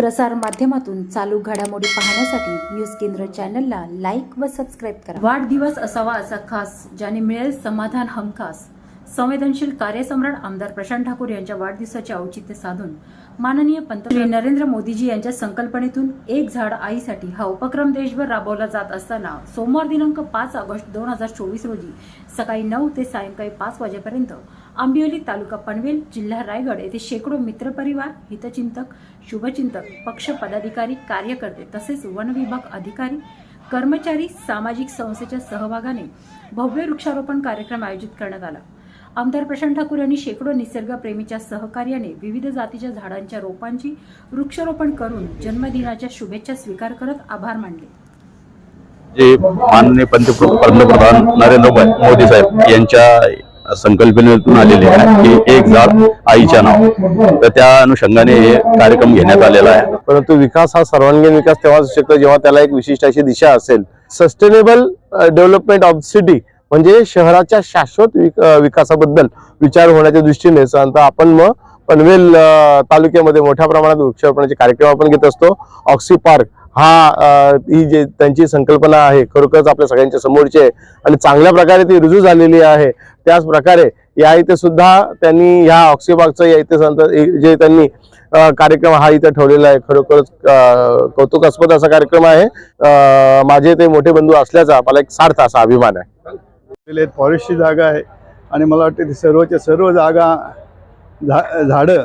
प्रसार माध्यमातून चालू घडामोडी पाहण्यासाठी न्यूज केंद्र चॅनलला लाईक व सबस्क्राईब करा. वाढदिवस असावा असा खास ज्याने मिळेल समाधान हमखास. संवेदनशील कार्यसम्राट आमदार प्रशांत ठाकूर यांच्या वाढदिवसाचे औचित्य साधून माननीय पंतप्रधान नरेंद्र मोदीजी यांच्या संकल्पनेतून एक झाड आईसाठी हा उपक्रम देशभर राबवला जात असताना सोमवार दिनांक पाच ऑगस्ट दोन हजार चोवीस रोजी सकाळी नऊ ते सायंकाळी पाच वाजेपर्यंत आंबिवली तालुका पनवेल जिल्हा रायगड येथे शेकडो मित्रपरिवार हितचिंतक शुभचिंतक पक्ष पदाधिकारी कार्यकर्ते तसेच वन विभाग अधिकारी कर्मचारी सामाजिक संस्थेच्या सहभागाने भव्य वृक्षारोपण कार्यक्रम आयोजित करण्यात आला. आमदार प्रशांत ठाकूर यांनी शेकडो निसर्गप्रेमीच्या सहकार्याने विविध जातीच्या झाडांच्या रोपांची वृक्षारोपण करून जन्मदिनाच्या शुभेच्छा स्वीकार करत आभार मानले. जे माननीय पंतप्रधान नरेंद्र मोदी साहेब यांच्या संकल्पनेतून आलेले आहे की एक जात आईच्या नाव. तर त्या अनुषंगाने हे कार्यक्रम घेण्यात आलेला आहे. परंतु विकास हा सर्वांगीण विकास तेव्हाच शकतो जेव्हा त्याला एक विशिष्ट अशी दिशा असेल. सस्टेनेबल डेव्हलपमेंट ऑफ सिटी म्हणजे शहराच्या शाश्वत विकासाबद्दल विचार होण्याच्या दृष्टीने आपण मग पनवेल तालुक्यामध्ये मोठ्या प्रमाणात वृक्षारोपणाचे कार्यक्रम आपण घेत असतो. ऑक्सी पार्क हा ही जे त्यांची संकल्पना आहे खरोखरच आपल्या सगळ्यांच्या समोरची आहे आणि चांगल्या प्रकारे ती रुजू झालेली आहे. त्याच प्रकारे या इथे सुद्धा त्यांनी ह्या ऑक्सी पार्कचं या इथे संत- जे त्यांनी कार्यक्रम हा इथे ठेवलेला आहे. खरोखरच कौतुकास्पद असा कार्यक्रम आहे. माझे ते मोठे बंधू असल्याचा मला एक सार्थ असा अभिमान आहे. फॉरेस्टची जागा आहे. आणि मला वाटतं ती सर्वच्या सर्व जागा झा झाडं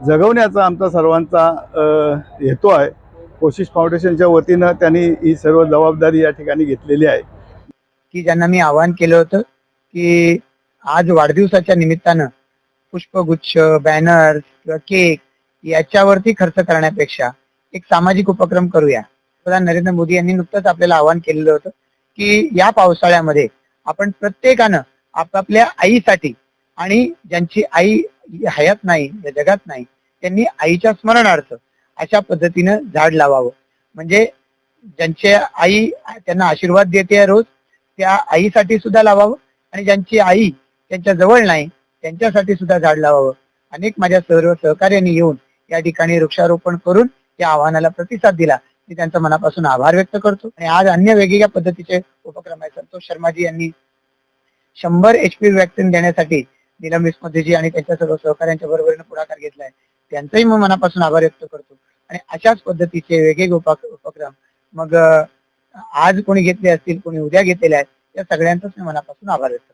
जगवण्याचा आमचा सर्वांचा हेतू आहे. कोशिश फाउंडेशनच्या वतीनं त्यांनी ही सर्व जबाबदारी या ठिकाणी घेतलेली आहे. की ज्यांना मी आवाहन केलं होतं की आज वाढदिवसाच्या निमित्तानं पुष्पगुच्छ बॅनर किंवा केक याच्यावरती खर्च करण्यापेक्षा एक सामाजिक उपक्रम करूया. प्रधान नरेंद्र मोदी यांनी नुकतंच आपल्याला आवाहन केलेलं होतं की या पावसाळ्यामध्ये आपण प्रत्येकानं आपापल्या आईसाठी आणि ज्यांची आई हयात नाही या जगात नाही त्यांनी आईच्या स्मरणार्थ अशा पद्धतीनं झाड लावावं. म्हणजे ज्यांचे आई त्यांना आशीर्वाद देते रोज त्या आईसाठी सुद्धा लावावं. आणि ज्यांची आई त्यांच्या जवळ नाही त्यांच्यासाठी सुद्धा झाड लावावं. अनेक माझ्या सर्व सहकार्याने येऊन या ठिकाणी वृक्षारोपण करून या आव्हानाला प्रतिसाद दिला. मी त्यांचा मनापासून आभार व्यक्त करतो. आणि आज अन्य वेगवेगळ्या पद्धतीचे उपक्रम आहेत. संतोष शर्माजी यांनी शंभर एच पी व्हॅक्सिन देण्यासाठी निलम विस्मतेजी आणि त्यांच्या सर्व सहकार्यांच्या बरोबरीने पुढाकार घेतलाय. त्यांचाही मी मनापासून आभार व्यक्त करतो. आणि अशाच पद्धतीचे वेगवेगळे उपक्रम. मग आज कोणी घेतले असतील कोणी उद्या घेतलेले आहेत या सगळ्यांचाच मी मनापासून आभार व्यक्त